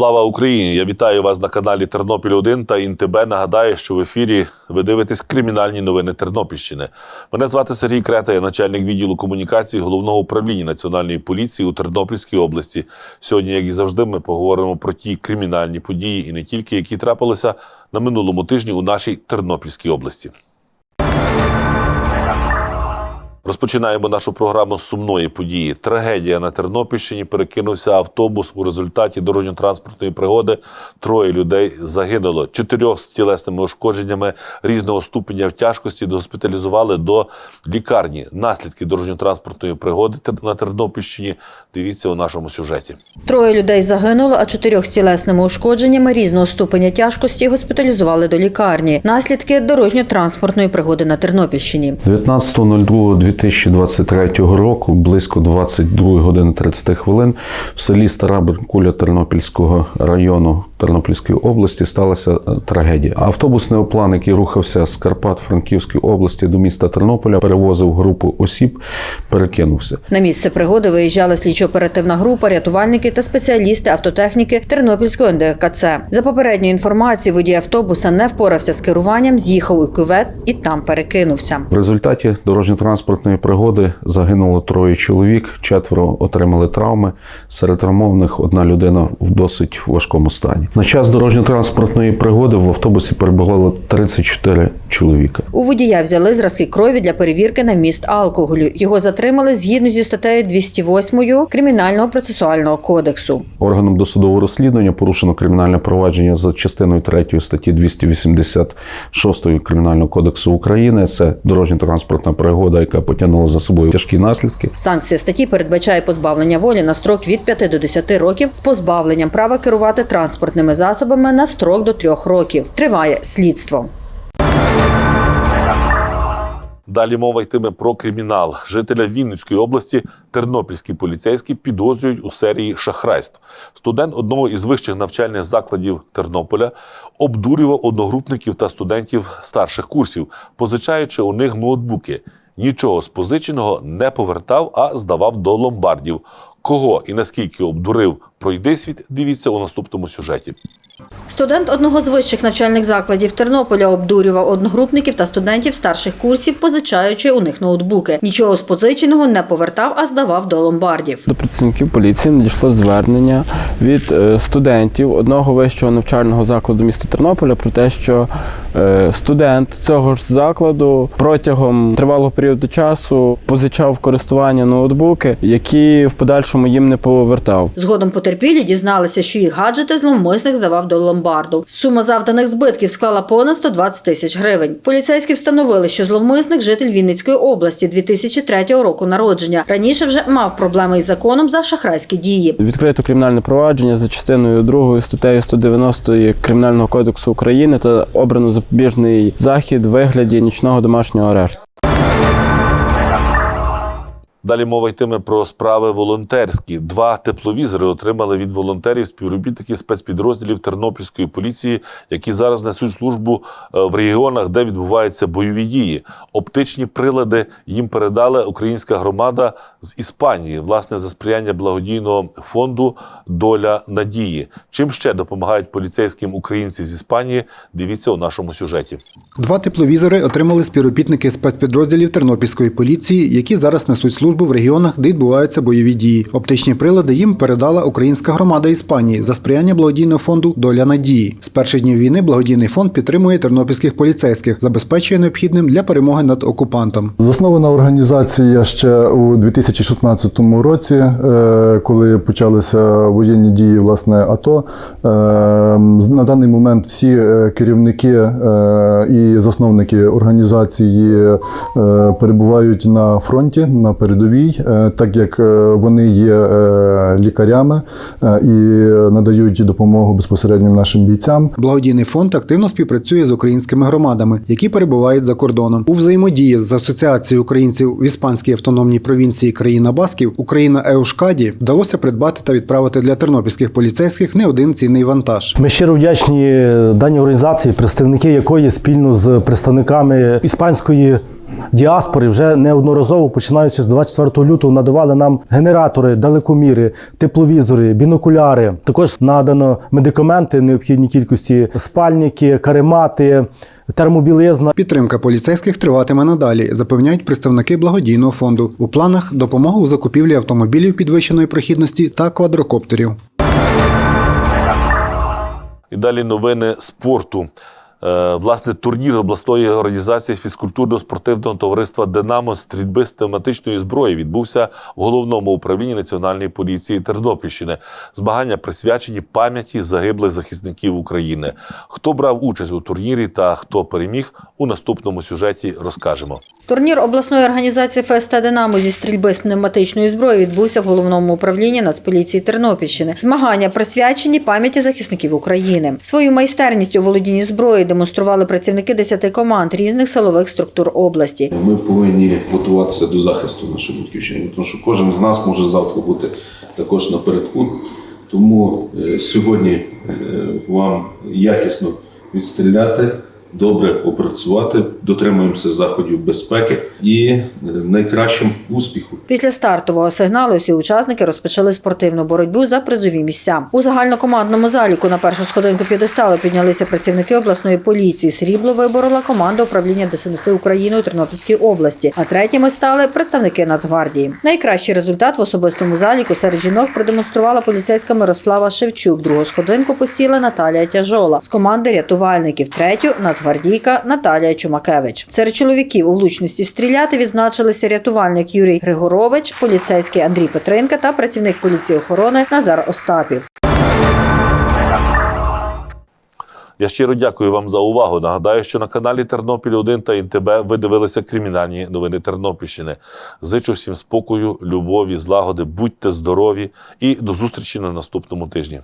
Слава Україні! Я вітаю вас на каналі Тернопіль 1 та ІНТБ. Нагадаю, що в ефірі ви дивитесь кримінальні новини Тернопільщини. Мене звати Сергій Крета, я начальник відділу комунікації головного управління Національної поліції у Тернопільській області. Сьогодні, як і завжди, ми поговоримо про ті кримінальні події і не тільки, які трапилися на минулому тижні у нашій Тернопільській області. Розпочинаємо нашу програму з сумної події. Трагедія на Тернопільщині перекинувся автобус. У результаті дорожньо-транспортної пригоди троє людей загинуло. Чотирьох з тілесними ушкодженнями різного ступеня в тяжкості госпіталізували до лікарні. Наслідки дорожньо-транспортної пригоди на Тернопільщині. Дивіться у нашому сюжеті. Троє людей загинуло, а чотирьох з тілесними ушкодженнями різного ступеня тяжкості госпіталізували до лікарні. Наслідки дорожньо-транспортної пригоди на Тернопільщині. 19.02.2023 року, близько 22 години 30 хвилин, в селі Стара Беркуля Тернопільського району Тернопільської області сталася е, трагедія. Автобусний оплан, який рухався з Карпат Франківської області до міста Тернополя, перевозив групу осіб, перекинувся. На місце пригоди виїжджала слідчо-оперативна група, рятувальники та спеціалісти автотехніки Тернопільської НДКЦ. За попередньою інформацією, водій автобуса не впорався з керуванням, з'їхав у кювет і там перекинувся. В результаті дорожньо-транспортної пригоди загинуло троє чоловік, четверо отримали травми. Серед травмованих одна людина в досить важкому стані. На час дорожньо-транспортної пригоди в автобусі перебувало 34 чоловіка. У водія взяли зразки крові для перевірки на вміст алкоголю. Його затримали згідно зі статтею 208 Кримінального процесуального кодексу. Органом досудового розслідування порушено кримінальне провадження за частиною 3 статті 286 Кримінального кодексу України. Це дорожньо-транспортна пригода, яка потягнула за собою тяжкі наслідки. Санкція статті передбачає позбавлення волі на строк від 5 до 10 років з позбавленням права керувати транспортними засобами на строк до 3 років. Триває слідство. Далі мова йтиме про кримінал. Жителя Вінницької області тернопільські поліцейські підозрюють у серії шахрайств. Студент одного із вищих навчальних закладів Тернополя обдурював одногрупників та студентів старших курсів, позичаючи у них ноутбуки. Нічого з позиченого не повертав, а здавав до ломбардів. Кого і наскільки обдурив пройди світ, дивіться у наступному сюжеті. Студент одного з вищих навчальних закладів Тернополя обдурював одногрупників та студентів старших курсів, позичаючи у них ноутбуки. Нічого з позиченого не повертав, а здавав до ломбардів. До працівників поліції надійшло звернення від е, студентів одного вищого навчального закладу міста Тернополя про те, що е, студент цього ж закладу протягом тривалого періоду часу позичав в користування ноутбуки, які в подальшому їм не повертав. Згодом потерпілі дізналися, що їх гаджети зловмисник здавав до ломбарду. Сума завданих збитків склала понад 120 тисяч гривень. Поліцейські встановили, що зловмисник житель Вінницької області 2003 року народження. Раніше вже мав проблеми із законом за шахрайські дії. Відкрито кримінальне провадження за частиною 2 статтею 190 Кримінального кодексу України та обрано запобіжний захід вигляді нічного домашнього арешту. Далі мова йтиме про справи волонтерські. Два тепловізори отримали від волонтерів співробітники спецпідрозділів Тернопільської поліції, які зараз несуть службу е, в регіонах, де відбуваються бойові дії. Оптичні прилади їм передала українська громада з Іспанії, власне, за сприяння благодійного фонду Доля надії. Чим ще допомагають поліцейським українці з Іспанії? Дивіться у нашому сюжеті. Два тепловізори отримали співробітники спецпідрозділів Тернопільської поліції, які зараз несуть службу в регіонах, де відбуваються бойові дії. Оптичні прилади їм передала українська громада Іспанії за сприяння благодійного фонду Доля надії. З перших днів війни благодійний фонд підтримує тернопільських поліцейських, забезпечує необхідним для перемоги над окупантом. Заснована організація ще у 2016 році, е, коли почалися воєнні дії власне АТО. Е, На даний момент всі е, керівники і засновники організації перебувають на фронті на передовій, е, так як е, вони є е, лікарями і надають допомогу безпосередньо нашим бійцям. Благодійний фонд активно співпрацює з українськими громадами, які перебувають за кордоном. У взаємодії з асоціацією українців в іспанській автономній провінції країна Басків Україна Еушкаді вдалося придбати та відправити для тернопільських поліцейських не один цінний вантаж. Ми щиро вдячні даній організації, представники якої спільно з представниками іспанської діаспори вже неодноразово, починаючи з 24 лютого, надавали нам генератори, далекоміри, тепловізори, бінокуляри. Також надано медикаменти необхідній кількості, спальники, каремати, термобілизна. Підтримка поліцейських триватиме надалі, запевняють представники благодійного фонду. У планах допомога у закупівлі автомобілів підвищеної прохідності та квадрокоптерів. І далі новини спорту. Е, Власне, турнір обласної організації фізкультурно-спортивного товариства Динамо стрільби з тематичної зброї відбувся в головному управлінні Національної поліції Тернопільщини. Змагання присвячені пам'яті загиблих захисників України. Хто брав участь у турнірі та хто переміг у наступному сюжеті, розкажемо. Турнір обласної організації ФСТ Динамо зі стрільби з пневматичної зброї відбувся в головному управлінні Нацполіції Тернопільщини. Змагання присвячені пам'яті захисників України. Свою майстерність у володінні зброєю демонстрували працівники 10 команд різних силових структур області. Ми повинні готуватися до захисту нашої батьківщини, тому що кожен з нас може завтра бути також напередку. Тому е, сьогодні е, вам якісно відстріляти, добре попрацювати, дотримуємося заходів безпеки і е, найкращим успіху. Після стартового сигналу всі учасники розпочали спортивну боротьбу за призові місця. У загальнокомандному заліку на першу сходинку п'єдесталу піднялися працівники обласної поліції. Срібло виборола команда управління ДСНС України у Тернопільській області, а третіми стали представники Нацгвардії. Найкращий результат в особистому заліку серед жінок продемонструвала поліцейська Мирослава Шевчук. Другу сходинку посіла Наталія Тяжола з команди рятувальників. Третю нацгвардійка Наталія Чумакевич. Серед чоловіків у влучності стріляти відзначилися рятувальник Юрій Григорович, поліцейський Андрій Петренка та працівник поліції охорони Назар Остапів. Я щиро дякую вам за увагу. Нагадаю, що на каналі Тернопіль 1 та ІНТБ ви дивилися кримінальні новини Тернопільщини. Зичу всім спокою, любові, злагоди, будьте здорові і до зустрічі на наступному тижні.